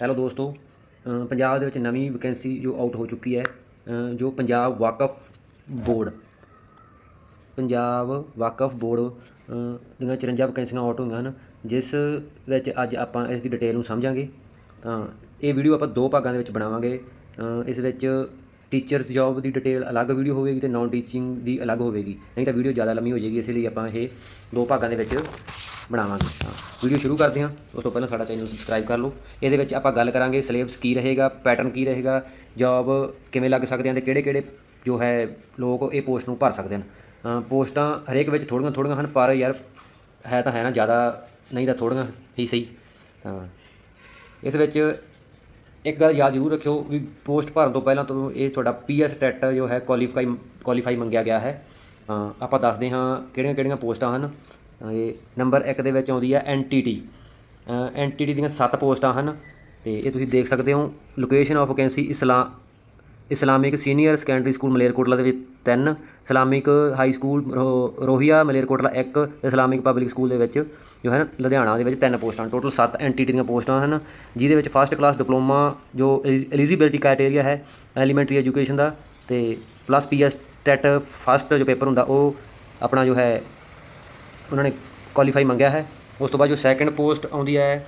Hello ਦੋਸਤੋ ਪੰਜਾਬ ਦੇ ਵਿੱਚ ਨਵੀਂ ਵੈਕੈਂਸੀ ਜੋ ਆਊਟ ਹੋ ਚੁੱਕੀ ਹੈ ਜੋ ਪੰਜਾਬ ਵਾਕਫ ਬੋਰਡ ਪੰਜਾਬ ਵਾਕਫ ਬੋਰਡ ਦੀਆਂ 54 ਵੈਕੈਂਸੀਆਂ ਆਊਟ ਹੋਈਆਂ ਹਨ, ਜਿਸ ਵਿੱਚ ਅੱਜ ਆਪਾਂ ਇਸ ਦੀ ਡਿਟੇਲ ਨੂੰ ਸਮਝਾਂਗੇ। ਤਾਂ ਇਹ ਵੀਡੀਓ ਆਪਾਂ ਦੋ ਭਾਗਾਂ ਦੇ ਵਿੱਚ ਬਣਾਵਾਂਗੇ ਇਸ ਵਿੱਚ ਟੀਚਰਸ ਜੌਬ ਦੀ ਡਿਟੇਲ ਅਲੱਗ ਵੀਡੀਓ ਹੋਵੇਗੀ ਤੇ ਨਾਨ ਟੀਚਿੰਗ ਦੀ ਅਲੱਗ ਹੋਵੇਗੀ। ਨਹੀਂ ਤਾਂ ਵੀਡੀਓ ਜ਼ਿਆਦਾ ਲੰਮੀ ਹੋ ਜਾਏਗੀ, ਇਸ ਲਈ ਆਪਾਂ ਇਹ ਦੋ ਭਾਗਾਂ ਦੇ ਵਿੱਚ ਬਣਾਵਾਂਗੇ। ਤਾਂ ਵੀਡੀਓ ਸ਼ੁਰੂ ਕਰਦੇ ਹਾਂ। ਉਸ ਤੋਂ ਪਹਿਲਾਂ ਸਾਡਾ ਚੈਨਲ ਸਬਸਕ੍ਰਾਈਬ ਕਰ ਲਓ। ਇਹਦੇ ਵਿੱਚ ਆਪਾਂ ਗੱਲ ਕਰਾਂਗੇ ਸਿਲੇਬਸ ਕੀ ਰਹੇਗਾ ਪੈਟਰਨ ਕੀ ਰਹੇਗਾ ਜੌਬ ਕਿਵੇਂ ਲੱਗ ਸਕਦੇ ਹਨ ਤੇ ਕਿਹੜੇ ਕਿਹੜੇ ਜੋ ਹੈ ਲੋਕ ਇਹ ਪੋਸਟ ਨੂੰ ਭਰ ਸਕਦੇ ਹਨ। ਪੋਸਟਾਂ ਹਰੇਕ ਵਿੱਚ ਥੋੜ੍ਹੀਆਂ ਥੋੜ੍ਹੀਆਂ ਹਨ, ਪਰ ਯਾਰ ਹੈ ਤਾਂ ਹੈ ਨਾ, ਜ਼ਿਆਦਾ ਨਹੀਂ ਤਾਂ ਥੋੜ੍ਹੀਆਂ ਹੀ ਸਹੀ। ਤਾਂ ਇਸ ਵਿੱਚ ਇੱਕ ਗੱਲ ਯਾਦ ਜ਼ਰੂਰ ਰੱਖਿਓ ਵੀ ਪੋਸਟ ਭਰਨ ਤੋਂ ਪਹਿਲਾਂ ਤੋਂ ਇਹ ਤੁਹਾਡਾ ਪੀਐਸ ਟੈਟ ਜੋ ਹੈ ਕੁਆਲੀਫਾਈ ਕੁਆਲੀਫਾਈ ਮੰਗਿਆ ਗਿਆ ਹੈ। ਆਪਾਂ ਦੱਸਦੇ ਹਾਂ ਕਿਹੜੀਆਂ ਕਿਹੜੀਆਂ ਪੋਸਟਾਂ ਹਨ। ਇਹ ਨੰਬਰ 1 ਦੇ ਵਿੱਚ ਆਉਂਦੀ ਹੈ ਐਨਟੀਟੀ। ਐਨਟੀਟੀ ਦੀਆਂ 7 ਪੋਸਟਾਂ ਹਨ ਤੇ ਇਹ ਤੁਸੀਂ ਦੇਖ ਸਕਦੇ ਹੋ location of vacancy Islam Islamic senior secondary school Malerkotla ਦੇ ਵਿੱਚ 3 ਇਸਲਾਮਿਕ ਹਾਈ ਸਕੂਲ ਰੋ- Rohia, Malerkotla 1 Islamic public school ਦੇ ਵਿੱਚ ਜੋ ਹੈ ਨਾ ਲੁਧਿਆਣਾ ਦੇ ਵਿੱਚ 3 ਪੋਸਟਾਂ ਟੋਟਲ 7 ਐਨਟੀਟੀ ਦੀਆਂ ਪੋਸਟਾਂ ਹਨ, ਜਿਹਦੇ ਵਿੱਚ ਫਸਟ ਕਲਾਸ ਡਿਪਲੋਮਾ ਜੋ ਐਲੀਜੀਬਿਲਟੀ ਕ੍ਰਾਈਟੇਰੀਆ ਹੈ ਐਲੀਮੈਂਟਰੀ ਐਜੂਕੇਸ਼ਨ ਦਾ ਤੇ ਪਲੱਸ ਪੀਐਸ ਟੈਟ ਫਸਟ ਜੋ ਪੇਪਰ ਹੁੰਦਾ ਉਹ ਆਪਣਾ ਜੋ ਹੈ ਉਹਨਾਂ ਨੇ ਕੁਆਲੀਫਾਈ ਮੰਗਿਆ ਹੈ। ਉਸ ਤੋਂ ਬਾਅਦ ਜੋ ਸੈਕੰਡ ਪੋਸਟ ਆਉਂਦੀ ਹੈ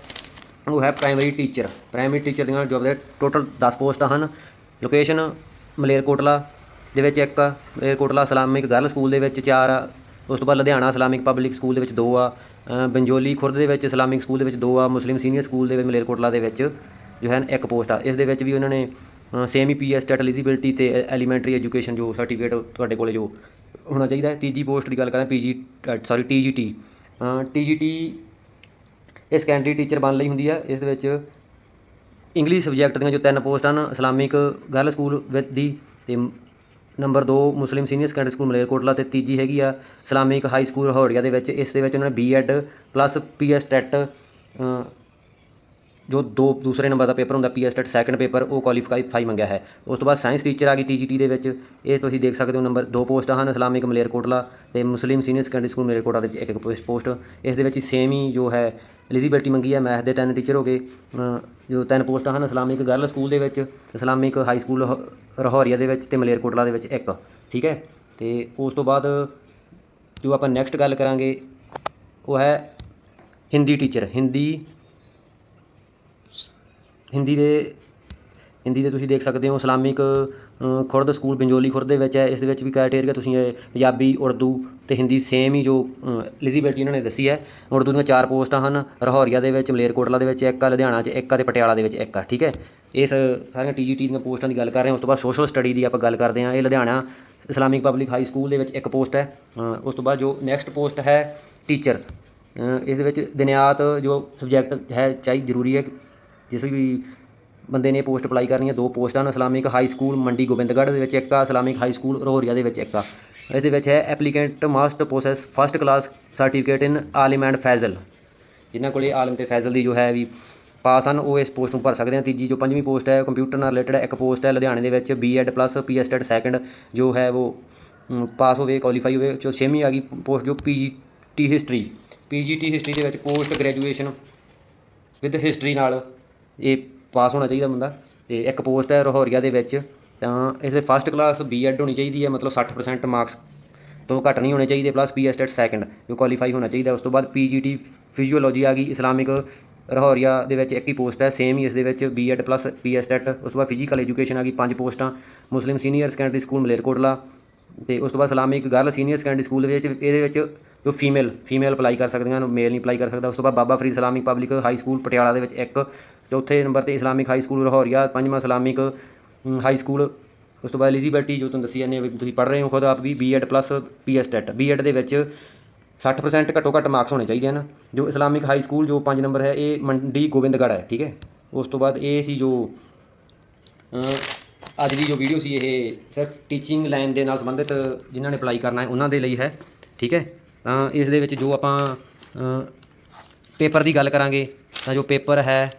ਉਹ ਹੈ ਪ੍ਰਾਇਮਰੀ ਟੀਚਰ ਪ੍ਰਾਇਮਰੀ ਟੀਚਰ ਦੀਆਂ ਜੋਬ ਦੇ ਟੋਟਲ 10 ਪੋਸਟਾਂ ਹਨ। ਲੋਕੇਸ਼ਨ ਮਲੇਰਕੋਟਲਾ ਦੇ ਵਿੱਚ ਇੱਕ ਆ, ਮਲੇਰਕੋਟਲਾ ਇਸਲਾਮਿਕ ਗਰਲ ਸਕੂਲ ਦੇ ਵਿੱਚ ਚਾਰ ਆ। ਉਸ ਤੋਂ ਬਾਅਦ ਲੁਧਿਆਣਾ ਇਸਲਾਮਿਕ ਪਬਲਿਕ ਸਕੂਲ ਦੇ ਵਿੱਚ ਦੋ ਆ। ਬੰਜੋਲੀ ਖੁਰਦ ਦੇ ਵਿੱਚ ਇਸਲਾਮਿਕ ਸਕੂਲ ਦੇ ਵਿੱਚ ਦੋ ਆ। ਮੁਸਲਿਮ ਸੀਨੀਅਰ ਸਕੂਲ ਦੇ ਵਿੱਚ ਮਲੇਰਕੋਟਲਾ ਦੇ ਵਿੱਚ ਜੋ ਹੈ ਇੱਕ ਪੋਸਟ ਆ। ਇਸ ਦੇ ਵਿੱਚ ਵੀ ਉਹਨਾਂ ਨੇ ਸੇਮੀ ਪੀਐਸ ਟੈਟ ਐਲੀਜੀਬਿਲਟੀ ਤੇ e- ਐਲੀਮੈਂਟਰੀ ਐਜੂਕੇਸ਼ਨ ਜੋ ਸਰਟੀਫਿਕੇਟ ਤੁਹਾਡੇ ਕੋਲੇ ਜੋ ਹੋਣਾ ਚਾਹੀਦਾ ਹੈ। ਤੀਜੀ ਪੋਸਟ ਦੀ ਗੱਲ ਕਰਾਂ ਪੀਜੀ ਸੌਰੀ ਟੀਜੀਟੀ ਟੀਜੀਟੀ ਇਹ ਸੈਕੰਡਰੀ ਟੀਚਰ ਬਣ ਲਈ ਹੁੰਦੀ ਹੈ ਇਸ ਦੇ ਵਿੱਚ ਇੰਗਲਿਸ਼ ਸਬਜੈਕਟ ਦੀਆਂ ਜੋ ਤਿੰਨ ਪੋਸਟਾਂ ਹਨ ਇਸਲਾਮਿਕ ਗਰਲ ਸਕੂਲ ਵਿਦ ਦੀ ਤੇ number 2 Muslim senior secondary school Malerkotla ਤੇ ਤੀਜੀ ਹੈਗੀ ਆ ਇਸਲਾਮਿਕ ਹਾਈ ਸਕੂਲ ਰਹੌੜੀਆ ਦੇ ਵਿੱਚ। ਇਸ ਦੇ ਵਿੱਚ ਉਹਨਾਂ ਨੇ ਬੀਐਡ ਪਲੱਸ ਪੀਐਸ ਟੈਟ ਜੋ ਦੋ ਦੂਸਰੇ ਨੰਬਰ ਦਾ ਪੇਪਰ ਹੁੰਦਾ ਪੀਐਸ ਟੈਟ ਸੈਕੰਡ ਪੇਪਰ ਉਹ ਕੁਆਲੀਫਾਈ ਫਾਈ ਮੰਗਿਆ ਹੈ। ਉਸ ਤੋਂ ਬਾਅਦ ਸਾਇੰਸ ਟੀਚਰ ਆ ਗਈ ਟੀਜੀਟੀ ਦੇ ਵਿੱਚ। ਇਹ ਤੁਸੀਂ ਦੇਖ ਸਕਦੇ ਹੋ ਨੰਬਰ ਦੋ ਪੋਸਟਾਂ ਹਨ ਇਸਲਾਮਿਕ ਮਲੇਰਕੋਟਲਾ ਤੇ Muslim senior secondary school Malerkotla ਦੇ ਵਿੱਚ ਇੱਕ ਇੱਕ ਪੋਸਟ ਇਸ ਦੇ ਵਿੱਚ ਸੇਮ ਹੀ ਜੋ ਹੈ ਐਲੀਜੀਬਿਲਟੀ ਮੰਗੀ ਹੈ ਮੈਥ ਦੇ ਤਿੰਨ ਟੀਚਰ ਹੋ ਗਏ। ਜੋ ਤਿੰਨ ਪੋਸਟਾਂ ਹਨ ਇਸਲਾਮਿਕ ਗਰਲ ਸਕੂਲ ਦੇ ਵਿੱਚ ਇਸਲਾਮਿਕ ਹਾਈ ਸਕੂਲ ਰਹੌਰੀਆ ਦੇ ਵਿੱਚ ਤੇ ਮਲੇਰਕੋਟਲਾ ਦੇ ਵਿੱਚ ਇੱਕ, ਠੀਕ ਹੈ? ਤੇ ਉਸ ਤੋਂ ਬਾਅਦ ਜੋ ਆਪਾਂ ਨੈਕਸਟ ਗੱਲ ਕਰਾਂਗੇ, ਉਹ ਹੈ ਹਿੰਦੀ ਟੀਚਰ ਹਿੰਦੀ ਹਿੰਦੀ ਦੇ ਹਿੰਦੀ ਦੇ ਤੁਸੀਂ ਦੇਖ ਸਕਦੇ ਹੋ, ਇਸਲਾਮਿਕ ਖੁਰਦ ਸਕੂਲ ਪੰਜੋਲੀ ਖੁਰਦ ਦੇ ਵਿੱਚ ਹੈ, ਇਸ ਦੇ ਵਿੱਚ ਵੀ ਕ੍ਰਾਈਟੇਰੀਆ ਤੁਸੀਂ ਇਹ ਪੰਜਾਬੀ, ਉਰਦੂ ਅਤੇ ਹਿੰਦੀ ਸੇਮ ਹੀ ਜੋ ਐਲੀਜੀਬਿਲਟੀ ਇਹਨਾਂ ਨੇ ਦੱਸੀ ਹੈ। ਉਰਦੂ ਦੀਆਂ ਚਾਰ ਪੋਸਟਾਂ ਹਨ, ਰਹੌਰੀਆ ਦੇ ਵਿੱਚ, ਮਲੇਰਕੋਟਲਾ ਦੇ ਵਿੱਚ ਇੱਕ ਆ, ਲੁਧਿਆਣਾ 'ਚ ਇੱਕ ਆ ਤੇ ਪਟਿਆਲਾ ਦੇ ਵਿੱਚ ਇੱਕ ਆ, ਠੀਕ ਹੈ? ਇਸ ਸਾਰੀਆਂ ਟੀਜੀਟੀ ਦੀਆਂ ਪੋਸਟਾਂ ਦੀ ਗੱਲ ਕਰ ਰਹੇ ਹਾਂ, ਉਸ ਤੋਂ ਬਾਅਦ ਸੋਸ਼ਲ ਸਟੱਡੀ ਦੀ ਆਪਾਂ ਗੱਲ ਕਰਦੇ ਹਾਂ। ਇਹ Ludhiana Islamic public high school ਦੇ ਵਿੱਚ ਇੱਕ ਪੋਸਟ ਹੈ ਉਸ ਤੋਂ ਬਾਅਦ ਜੋ ਨੈਕਸਟ ਪੋਸਟ ਹੈ ਟੀਚਰਸ ਇਸ ਦੇ ਵਿੱਚ ਦਿਨਿਆਤ ਜੋ ਸਬਜੈਕਟ ਹੈ, ਚਾਹੀ ਜ਼ਰੂਰੀ ਹੈ ਜਿਸ ਵੀ ਬੰਦੇ ਨੇ ਪੋਸਟ ਅਪਲਾਈ ਕਰਨੀ ਹੈ, ਦੋ ਪੋਸਟਾਂ ਹਨ Islamic high school Mandi Gobindgarh ਦੇ ਵਿੱਚ ਇੱਕ ਆ, ਇਸਲਾਮਿਕ ਹਾਈ ਸਕੂਲ ਰੋਹਰੀਆ ਦੇ ਵਿੱਚ ਇੱਕ ਆ। ਇਸ ਦੇ ਵਿੱਚ ਹੈ, applicant must process first class certificate in Alim and Fazil ਜਿਨ੍ਹਾਂ ਕੋਲੇ ਆਲਮ ਤੇ ਫੈਜ਼ਲ ਦੀ ਜੋ ਹੈ ਵੀ ਪਾਸ ਹਨ, ਉਹ ਇਸ ਪੋਸਟ ਨੂੰ ਭਰ ਸਕਦੇ ਹਨ ਤੀਜੀ ਜੋ ਪੰਜਵੀਂ ਪੋਸਟ ਹੈ ਕੰਪਿਊਟਰ ਨਾਲ ਰਿਲੇਟਡ ਇੱਕ ਪੋਸਟ ਹੈ ਲੁਧਿਆਣੇ ਦੇ ਵਿੱਚ BEd plus PS TET second ਜੋ ਹੈ ਉਹ ਪਾਸ ਹੋਵੇ ਕੁਆਲੀਫਾਈ ਹੋਵੇ, ਜੋ ਛੇਵੀਂ ਆ ਗਈ ਪੋਸਟ ਜੋ ਪੀਜੀਟੀ ਹਿਸਟਰੀ ਪੀਜੀਟੀ ਹਿਸਟਰੀ ਦੇ ਵਿੱਚ ਪੋਸਟ ਗ੍ਰੈਜੂਏਸ਼ਨ ਵਿਦ ਹਿਸਟਰੀ ਨਾਲ ਇਹ ਪਾਸ ਹੋਣਾ ਚਾਹੀਦਾ ਬੰਦਾ ਤੇ ਇੱਕ ਪੋਸਟ ਹੈ ਰਹੌਰੀਆ ਦੇ ਵਿੱਚ, ਤਾਂ ਇਸ ਦੇ ਫਸਟ ਕਲਾਸ ਬੀਐਡ ਹੋਣੀ ਚਾਹੀਦੀ ਹੈ, ਮਤਲਬ 60% ਮਾਰਕਸ ਤੋਂ ਘੱਟ ਨਹੀਂ ਹੋਣੇ ਚਾਹੀਦੇ ਪਲੱਸ ਪੀਐਸ ਟੈਟ ਸੈਕੰਡ ਜੋ ਕੁਆਲੀਫਾਈ ਹੋਣਾ ਚਾਹੀਦਾ। ਉਸ ਤੋਂ ਬਾਅਦ ਪੀਜੀਟੀ ਫਿਜ਼ੀਓਲੋਜੀ ਆ ਗਈ ਇਸਲਾਮਿਕ ਰਹੌਰੀਆ ਦੇ ਵਿੱਚ ਇੱਕ ਹੀ ਪੋਸਟ ਹੈ ਸੇਮ ਹੀ ਇਸ ਦੇ ਵਿੱਚ ਬੀਐਡ ਪਲੱਸ ਪੀਐਸ ਟੈਟ ਉਸ ਤੋਂ ਬਾਅਦ ਫਿਜ਼ੀਕਲ ਐਜੂਕੇਸ਼ਨ ਆ ਗਈ, ਪੰਜ ਪੋਸਟਾਂ। Muslim senior secondary school Malerkotla ਤੇ ਉਸ ਤੋਂ ਬਾਅਦ Islamic girl senior secondary school ਦੇ ਵਿੱਚ, ਇਹਦੇ ਵਿੱਚ ਜੋ ਫੀਮੇਲ ਫੀਮੇਲ ਅਪਲਾਈ ਕਰ ਸਕਦੀਆਂ ਹਨ ਮੇਲ ਨਹੀਂ ਅਪਲਾਈ ਕਰ ਸਕਦਾ। ਉਸ ਤੋਂ ਬਾਅਦ Baba Farid Islamic public high school Patiala ਦੇ ਵਿੱਚ ਇੱਕ, ਚੌਥੇ ਨੰਬਰ ਤੇ ਇਸਲਾਮਿਕ ਹਾਈ ਸਕੂਲ ਲਾਹੌਰੀਆ ਪੰਜਵਾਂ ਇਸਲਾਮਿਕ ਹਾਈ ਸਕੂਲ ਉਸ ਤੋਂ ਬਾਅਦ ਐਲੀਜੀਬਿਲਟੀ ਜੋ ਤੁਹਾਨੂੰ ਦੱਸੀ ਜਾਂਦੇ ਆ ਵੀ ਤੁਸੀਂ ਪੜ੍ਹ ਰਹੇ ਹੋ ਖੁਦ ਆਪ ਵੀ BEd plus PS TET BEd ਦੇ ਵਿੱਚ 60% ਘੱਟੋ ਘੱਟ ਮਾਰਕਸ ਹੋਣੇ ਚਾਹੀਦੇ ਹਨ। ਜੋ ਇਸਲਾਮਿਕ ਹਾਈ ਸਕੂਲ ਜੋ 5 ਨੰਬਰ ਹੈ, ਇਹ ਮੰਡੀ ਗੋਬਿੰਦਗੜ੍ਹ ਹੈ, ਠੀਕ ਹੈ? ਉਸ ਤੋਂ ਬਾਅਦ ਇਹ ਸੀ ਜੋ ਅੱਜ ਦੀ ਜੋ ਵੀਡੀਓ ਸੀ, ਇਹ ਸਿਰਫ ਟੀਚਿੰਗ ਲਾਈਨ ਦੇ ਨਾਲ ਸੰਬੰਧਿਤ ਜਿਨ੍ਹਾਂ ਨੇ ਅਪਲਾਈ ਕਰਨਾ ਹੈ, ਉਹਨਾਂ ਦੇ ਲਈ ਹੈ, ਠੀਕ ਹੈ? ਤਾਂ ਇਸ ਦੇ ਵਿੱਚ ਜੋ ਆਪਾਂ ਪੇਪਰ ਦੀ ਗੱਲ ਕਰਾਂਗੇ, ਤਾਂ ਜੋ ਪੇਪਰ ਹੈ,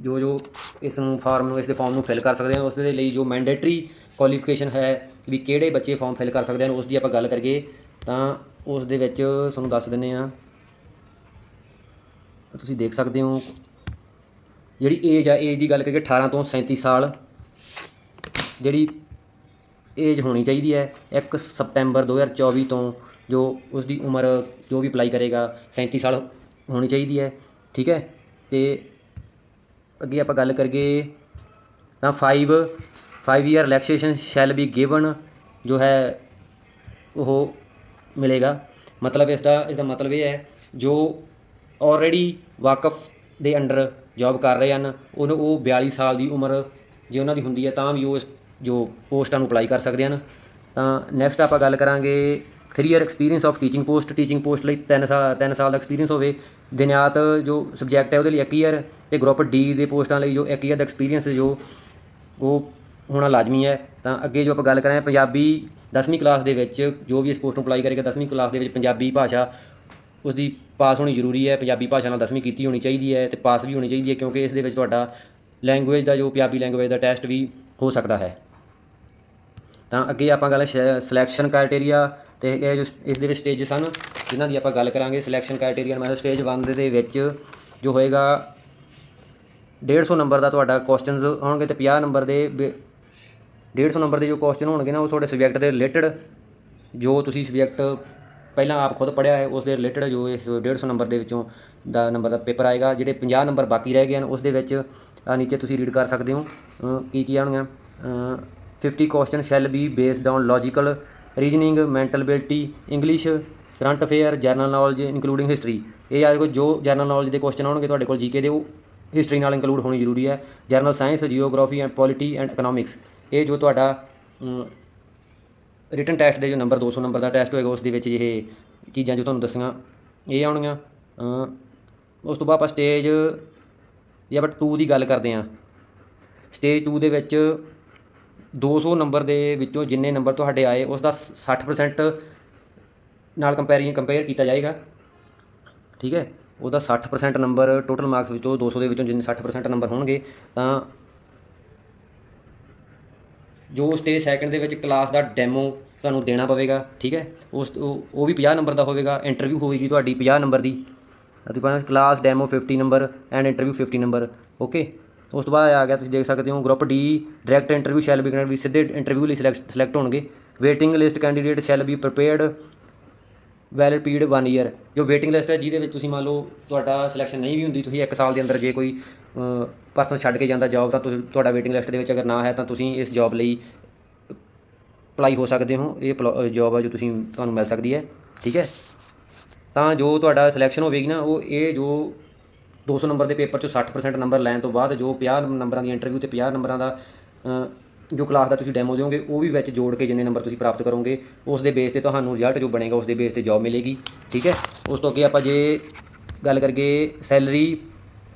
ਜੋ ਜੋ ਇਸ ਨੂੰ ਫਾਰਮ ਨੂੰ, ਇਸ ਦੇ ਫਾਰਮ ਨੂੰ ਫਿਲ ਕਰ ਸਕਦੇ ਹਾਂ, ਉਸ ਦੇ ਲਈ ਜੋ ਮੈਂਡੇਟਰੀ ਕੁਆਲੀਫਿਕੇਸ਼ਨ ਹੈ ਵੀ ਕਿਹੜੇ ਬੱਚੇ ਫਾਰਮ ਫਿਲ ਕਰ ਸਕਦੇ ਹਨ, ਉਸ ਦੀ ਆਪਾਂ ਗੱਲ ਕਰੀਏ, ਤਾਂ ਉਸ ਦੇ ਵਿੱਚ ਤੁਹਾਨੂੰ ਦੱਸ ਦਿੰਨੇ ਆ ਤੁਸੀਂ ਦੇਖ ਸਕਦੇ ਹੋ ਜਿਹੜੀ ਏਜ ਆ ਏਜ ਦੀ ਗੱਲ ਕਰੀਏ 18 ਤੋਂ 37 ਸਾਲ, ਜਿਹੜੀ ਏਜ ਹੋਣੀ ਚਾਹੀਦੀ ਹੈ 1 ਸਪਟੈਂਬਰ 2024 ਤੋਂ ਜੋ ਉਸ ਦੀ ਉਮਰ, ਜੋ ਵੀ ਅਪਲਾਈ ਕਰੇਗਾ 37 ਸਾਲ ਹੋਣੀ ਚਾਹੀਦੀ ਹੈ, ਠੀਕ ਹੈ? ਤੇ ਅੱਗੇ ਆਪਾਂ ਗੱਲ ਕਰੀਏ ਤਾਂ 5 5 year relaxation shall be given ਜੋ ਹੈ, ਉਹ ਮਿਲੇਗਾ। ਮਤਲਬ ਇਸ ਦਾ ਇਸ ਦਾ ਮਤਲਬ ਇਹ ਹੈ, ਜੋ ਆਲਰੇਡੀ ਵਾਕਫ ਦੇ ਅੰਡਰ ਜੌਬ ਕਰ ਰਹੇ ਹਨ ਉਹਨੂੰ ਉਹ 42 ਸਾਲ ਦੀ ਉਮਰ ਜੇ ਉਹਨਾਂ ਦੀ ਹੁੰਦੀ ਹੈ, ਤਾਂ ਵੀ ਉਹ ਇਸ ਜੋ ਪੋਸਟਾਂ ਨੂੰ ਅਪਲਾਈ ਕਰ ਸਕਦੇ ਹਨ। ਤਾਂ ਨੈਕਸਟ ਆਪਾਂ ਗੱਲ ਕਰਾਂਗੇ 3 year experience of teaching post teaching post ਲਈ 3 ਸਾਲ 3 ਸਾਲ ਦਾ ਐਕਸਪੀਰੀਅੰਸ ਹੋਵੇ। ਦਿਨਿਆਤ ਜੋ ਸਬਜੈਕਟ ਹੈ ਉਹਦੇ ਲਈ 1 ਈਅਰ ਤੇ ਗਰੁੱਪ ਡੀ ਦੇ ਪੋਸਟਾਂ ਲਈ ਜੋ 1 ਈਅਰ ਦਾ ਐਕਸਪੀਰੀਅੰਸ ਜੋ ਉਹ ਹੋਣਾ ਲਾਜ਼ਮੀ ਹੈ। ਤਾਂ ਅੱਗੇ ਜੋ ਆਪਾਂ ਗੱਲ ਕਰਾਂ ਪੰਜਾਬੀ 10ਵੀਂ ਕਲਾਸ ਦੇ ਵਿੱਚ, ਜੋ ਵੀ ਇਸ ਪੋਸਟ ਨੂੰ ਅਪਲਾਈ ਕਰੇਗਾ 10ਵੀਂ ਕਲਾਸ ਦੇ ਵਿੱਚ ਪੰਜਾਬੀ ਭਾਸ਼ਾ ਉਸ ਦੀ ਪਾਸ ਹੋਣੀ ਜ਼ਰੂਰੀ ਹੈ, ਪੰਜਾਬੀ ਭਾਸ਼ਾ ਨਾਲ 10ਵੀਂ ਕੀਤੀ ਹੋਣੀ ਚਾਹੀਦੀ ਹੈ ਅਤੇ ਪਾਸ ਵੀ ਹੋਣੀ ਚਾਹੀਦੀ ਹੈ ਕਿਉਂਕਿ ਇਸ ਦੇ ਵਿੱਚ ਤੁਹਾਡਾ ਲੈਂਗੁਏਜ ਦਾ ਜੋ ਪੰਜਾਬੀ ਲੈਂਗੁਏਜ ਦਾ ਟੈਸਟ ਵੀ ਹੋ ਸਕਦਾ ਹੈ। ਤਾਂ ਅੱਗੇ ਆਪਾਂ ਗੱਲ ਸਿਲੈਕਸ਼ਨ ਕ੍ਰਾਈਟੇਰੀਆ ਤੇ ਇਹ ਜੋ ਇਸ ਦੇ ਵਿੱਚ ਸਟੇਜਸ ਹਨ, ਜਿਨ੍ਹਾਂ ਦੀ ਆਪਾਂ ਗੱਲ ਕਰਾਂਗੇ ਸਿਲੈਕਸ਼ਨ ਕ੍ਰਾਈਟੇਰੀਆ ਮੈਂ ਸਟੇਜ 1 ਦੇ ਵਿੱਚ ਜੋ ਹੋਏਗਾ 150 ਨੰਬਰ ਦਾ ਤੁਹਾਡਾ ਕੁਐਸਚਨਸ ਹੋਣਗੇ ਤੇ 50 ਨੰਬਰ ਦੇ 150 ਨੰਬਰ ਦੇ ਜੋ ਕੁਐਸਚਨ ਹੋਣਗੇ ਨਾ, ਉਹ ਤੁਹਾਡੇ ਸਬਜੈਕਟ ਦੇ ਰਿਲੇਟਡ ਜੋ ਤੁਸੀਂ ਸਬਜੈਕਟ ਪਹਿਲਾਂ ਆਪ ਖੁਦ ਪੜ੍ਹਿਆ ਹੈ ਉਸ ਦੇ ਰਿਲੇਟਡ ਜੋ ਇਸ 150 ਨੰਬਰ ਦੇ ਵਿੱਚੋਂ ਦਾ ਨੰਬਰ ਦਾ ਪੇਪਰ ਆਏਗਾ ਜਿਹੜੇ 50 ਨੰਬਰ ਬਾਕੀ ਰਹਿ ਗਏ ਹਨ ਉਸ ਦੇ ਵਿੱਚ ਆ ਨੀਚੇ ਤੁਸੀਂ ਰੀਡ ਕਰ ਸਕਦੇ ਹੋ ਕੀ ਕੀ ਆਉਣਗੀਆਂ uh, 50 question shall be based on logical reasoning mental ability English current affair general knowledge including history ਇਹ ਆ ਜੋ ਜਰਨਲ ਨੌਲੇਜ ਦੇ ਕੁਐਸਚਨ ਆਉਣਗੇ ਤੁਹਾਡੇ ਕੋਲ ਜੀਕੇ ਦੇ ਉਹ ਹਿਸਟਰੀ ਨਾਲ ਇਨਕਲੂਡ ਹੋਣੀ ਜ਼ਰੂਰੀ ਹੈ general science geography and polity and economics ਇਹ ਜੋ ਤੁਹਾਡਾ ਰਿਟਨ ਟੈਸਟ ਦੇ ਜੋ ਨੰਬਰ 200 ਨੰਬਰ ਦਾ ਟੈਸਟ ਹੋਏਗਾ, ਉਸ ਦੇ ਵਿੱਚ ਇਹ ਚੀਜ਼ਾਂ ਜੋ ਤੁਹਾਨੂੰ ਦੱਸੀਆਂ, ਇਹ ਆਉਣਗੀਆਂ। ਉਸ ਤੋਂ ਬਾਅਦ ਆਪਾਂ ਸਟੇਜ ਜੇ ਆਪਾਂ 2 ਦੀ ਗੱਲ ਕਰਦੇ ਹਾਂ। ਸਟੇਜ 2 ਦੇ ਵਿੱਚ 200 ਨੰਬਰ ਦੇ ਵਿੱਚੋਂ ਜਿੰਨੇ ਨੰਬਰ ਤੁਹਾਡੇ ਆਏ, ਉਸ ਦਾ 60% ਨਾਲ ਕੰਪੈਰੀਜ਼ਨ ਕੰਪੇਅਰ ਕੀਤਾ ਜਾਏਗਾ। ਠੀਕ ਹੈ? ਉਹਦਾ 60% ਨੰਬਰ ਟੋਟਲ ਮਾਰਕਸ ਵਿੱਚੋਂ 200 ਦੇ ਵਿੱਚੋਂ ਜਿੰਨੇ 60% ਨੰਬਰ ਹੋਣਗੇ, ਤਾਂ ਜੋ ਸਟੇਜ ਸੈਕੰਡ ਦੇ ਵਿੱਚ ਕਲਾਸ ਦਾ ਡੈਮੋ ਤੁਹਾਨੂੰ ਦੇਣਾ ਪਵੇਗਾ, ਠੀਕ ਹੈ? ਉਸ ਉਹ ਵੀ 50 ਨੰਬਰ ਦਾ ਹੋਵੇਗਾ ਇੰਟਰਵਿਊ ਹੋਵੇਗੀ ਤੁਹਾਡੀ 50 ਨੰਬਰ ਦੀ। ਅਤੇ ਬਾਅਦ class demo 50 number and interview 50 number okay ਉਸ ਤੋਂ ਬਾਅਦ ਆ ਗਿਆ, ਤੁਸੀਂ ਦੇਖ ਸਕਦੇ ਹੋ group D direct interview shall be ਵੀ ਸਿੱਧੇ ਇੰਟਰਵਿਊ ਲਈ ਸਿਲੈਕਟ ਸਿਲੈਕਟ ਹੋਣਗੇ। Waiting list candidate shall be prepared valid period 1 year ਜੋ ਵੇਟਿੰਗ ਲਿਸਟ ਹੈ, ਜਿਹਦੇ ਵਿੱਚ ਤੁਸੀਂ ਮੰਨ ਲਓ ਤੁਹਾਡਾ ਸਿਲੈਕਸ਼ਨ ਨਹੀਂ ਵੀ ਹੁੰਦੀ, ਤੁਸੀਂ 1 ਸਾਲ ਦੇ ਅੰਦਰ ਜੇ ਕੋਈ ਪਰਸਨ ਛੱਡ ਕੇ ਜਾਂਦਾ ਜੌਬ ਤਾਂ ਤੁਸੀਂ ਤੁਹਾਡਾ ਵੇਟਿੰਗ ਲਿਸਟ ਦੇ ਵਿੱਚ ਅਗਰ ਨਾ ਹੈ, ਤਾਂ ਤੁਸੀਂ ਇਸ ਜੌਬ ਲਈ ਅਪਲਾਈ ਹੋ ਸਕਦੇ ਹੋ। ਇਹ ਜੌਬ ਆ ਜੋ ਤੁਸੀਂ, ਤੁਹਾਨੂੰ ਮਿਲ ਸਕਦੀ ਹੈ। ਠੀਕ ਹੈ? ਤਾਂ ਜੋ ਤੁਹਾਡਾ ਸਿਲੈਕਸ਼ਨ ਹੋਵੇਗੀ ਨਾ, ਉਹ ਇਹ ਜੋ 200 ਨੰਬਰ ਦੇ ਪੇਪਰ ਚੋਂ 60% ਨੰਬਰ ਲੈਣ ਤੋਂ ਬਾਅਦ, ਜੋ 50 ਨੰਬਰਾਂ ਦੀ ਇੰਟਰਵਿਊ ਤੇ 50 ਨੰਬਰਾਂ ਦਾ ਜੋ ਕਲਾਸ ਦਾ ਤੁਸੀਂ ਡੈਮੋ ਦਿਓਗੇ, ਉਹ ਵੀ ਵਿੱਚ ਜੋੜ ਕੇ ਜਿੰਨੇ ਨੰਬਰ ਤੁਸੀਂ ਪ੍ਰਾਪਤ ਕਰੋਗੇ, ਉਸ ਦੇ ਬੇਸ ਤੇ ਤੁਹਾਨੂੰ ਰਿਜ਼ਲਟ ਜੋ ਬਣੇਗਾ, ਉਸ ਦੇ ਬੇਸ ਤੇ ਜੌਬ ਮਿਲੇਗੀ, ਠੀਕ ਹੈ? ਉਸ ਤੋਂ ਅੱਗੇ ਆਪਾਂ ਜੇ ਗੱਲ ਕਰੀਏ ਸੈਲਰੀ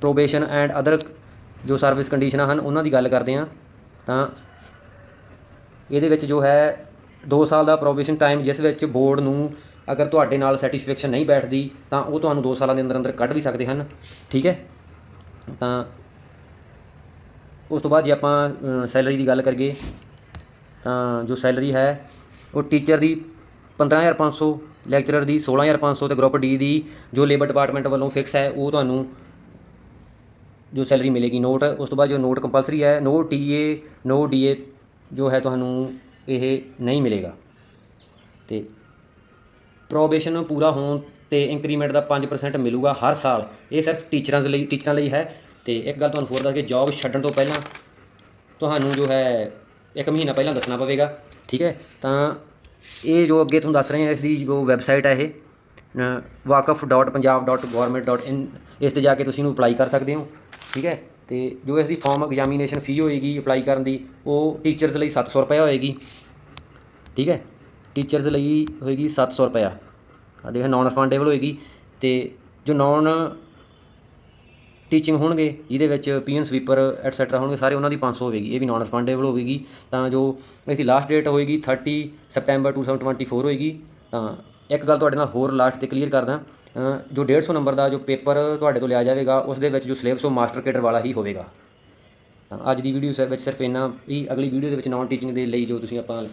ਪ੍ਰੋਬੇਸ਼ਨ ਐਂਡ ਅਦਰ ਜੋ ਸਰਵਿਸ ਕੰਡੀਸ਼ਨਾਂ ਹਨ, ਉਹਨਾਂ ਦੀ ਗੱਲ ਕਰਦੇ ਹਾਂ, ਤਾਂ ਇਹਦੇ ਵਿੱਚ ਜੋ ਹੈ 2 ਸਾਲ ਦਾ ਪ੍ਰੋਬੇਸ਼ਨ ਟਾਈਮ ਜਿਸ ਵਿੱਚ ਬੋਰਡ ਨੂੰ ਅਗਰ ਤੁਹਾਡੇ ਨਾਲ ਸੈਟੀਸਫੈਕਸ਼ਨ ਨਹੀਂ ਬੈਠਦੀ, ਤਾਂ ਉਹ ਤੁਹਾਨੂੰ 2 ਸਾਲਾਂ ਦੇ ਅੰਦਰ ਅੰਦਰ ਕੱਢ ਵੀ ਸਕਦੇ ਹਨ, ਠੀਕ ਹੈ? ਤਾਂ ਉਸ ਤੋਂ ਬਾਅਦ ਜੇ ਆਪਾਂ ਸੈਲਰੀ ਦੀ ਗੱਲ ਕਰੀਏ, ਤਾਂ ਜੋ ਸੈਲਰੀ ਹੈ, ਉਹ ਟੀਚਰ ਦੀ 15500 ਲੈਕਚਰਰ ਦੀ 16500 ਤੇ ਗਰੁੱਪ ਡੀ ਦੀ ਜੋ ਲੇਬਰ ਡਿਪਾਰਟਮੈਂਟ ਵੱਲੋਂ ਫਿਕਸ ਹੈ, ਉਹ ਤੁਹਾਨੂੰ ਜੋ ਸੈਲਰੀ ਮਿਲੇਗੀ। ਨੋਟ ਉਸ ਤੋਂ ਬਾਅਦ ਜੋ ਨੋਟ ਕੰਪਲਸਰੀ ਹੈ ਨੋ ਟੀਏ ਨੋ ਡੀਏ ਜੋ ਹੈ ਤੁਹਾਨੂੰ ਇਹ ਨਹੀਂ ਮਿਲੇਗਾ। ਤੇ ਪ੍ਰੋਬੇਸ਼ਨ ਪੂਰਾ ਹੋਣ ਤੇ ਇੰਕਰੀਮੈਂਟ ਦਾ 5% ਮਿਲੂਗਾ ਹਰ ਸਾਲ। ਇਹ ਸਿਰਫ ਟੀਚਰਾਂ ਦੇ ਲਈ ਟੀਚਰਾਂ ਲਈ ਹੈ। ਤੇ ਇੱਕ ਗੱਲ ਤੁਹਾਨੂੰ ਹੋਰ ਦੱਸ ਕੇ ਜੌਬ ਛੱਡਣ ਤੋਂ ਪਹਿਲਾਂ ਤੁਹਾਨੂੰ ਜੋ ਹੈ ਇੱਕ ਮਹੀਨਾ ਪਹਿਲਾਂ ਦੱਸਣਾ ਪਵੇਗਾ, ਠੀਕ ਹੈ? ਤਾਂ ਇਹ ਜੋ ਅੱਗੇ ਤੁਹਾਨੂੰ ਦੱਸ ਰਹੇ ਹਾਂ, ਇਸ ਦੀ ਜੋ ਵੈਬਸਾਈਟ ਹੈ ਇਹ wakaf.punjab.government.in ਇਸ ਤੇ ਜਾ ਕੇ ਤੁਸੀਂ ਇਹਨੂੰ ਅਪਲਾਈ ਕਰ ਸਕਦੇ ਹੋ, ਠੀਕ ਹੈ? ਤੇ ਜੋ ਇਸ ਦੀ ਫਾਰਮ ਐਗਜ਼ਾਮੀਨੇਸ਼ਨ ਫੀ ਹੋਏਗੀ ਅਪਲਾਈ ਕਰਨ ਦੀ, ਉਹ ਟੀਚਰਸ ਲਈ 700 ਰੁਪਏ ਹੋਏਗੀ, ਠੀਕ ਹੈ? ਟੀਚਰਸ ਲਈ ਹੋਏਗੀ 700 ਰੁਪਇਆ। ਆ ਦੇਖ ਨਾਨ ਰਿਫੰਡੇਬਲ ਹੋਏਗੀ ਤੇ ਜੋ ਨਾਨ ਟੀਚਿੰਗ ਹੋਣਗੇ ਜਿਹਦੇ ਵਿੱਚ ਪੀਐਨ ਸਵੀਪਰ ਐਟਸੈਟਰਾ ਹੋਣਗੇ ਸਾਰੇ ਉਹਨਾਂ ਦੀ 500 ਹੋਵੇਗੀ ਇਹ ਵੀ ਨਾਨ ਰਿਫੰਡੇਬਲ ਹੋਵੇਗੀ। ਤਾਂ ਜੋ ਇਸ ਦੀ ਲਾਸਟ ਡੇਟ ਹੋਏਗੀ 30 ਸਪਟੈਂਬਰ 2024 ਹੋਏਗੀ ਤਾਂ ਇੱਕ ਗੱਲ ਤੁਹਾਡੇ ਨਾਲ ਹੋਰ ਲਾਸਟ ਤੇ ਕਲੀਅਰ ਕਰਦਾ ਅ, ਜੋ 150 ਨੰਬਰ ਦਾ ਜੋ ਪੇਪਰ ਤੁਹਾਡੇ ਤੋਂ ਲਿਆ ਜਾਵੇਗਾ ਉਸ ਦੇ ਵਿੱਚ ਜੋ ਸਿਲੇਬਸ ਉਹ ਮਾਸਟਰ ਕੇਡਰ ਵਾਲਾ ਹੀ ਹੋਵੇਗਾ। ਤਾਂ ਅੱਜ ਦੀ ਵੀਡੀਓ ਵਿੱਚ ਸਿਰਫ ਇੰਨਾ ਹੀ ਅਗਲੀ ਵੀਡੀਓ ਦੇ ਵਿੱਚ ਨਾਨ ਟੀਚਿੰਗ ਦੇ ਲਈ ਜੋ ਤੁਸੀਂ ਆਪਾਂ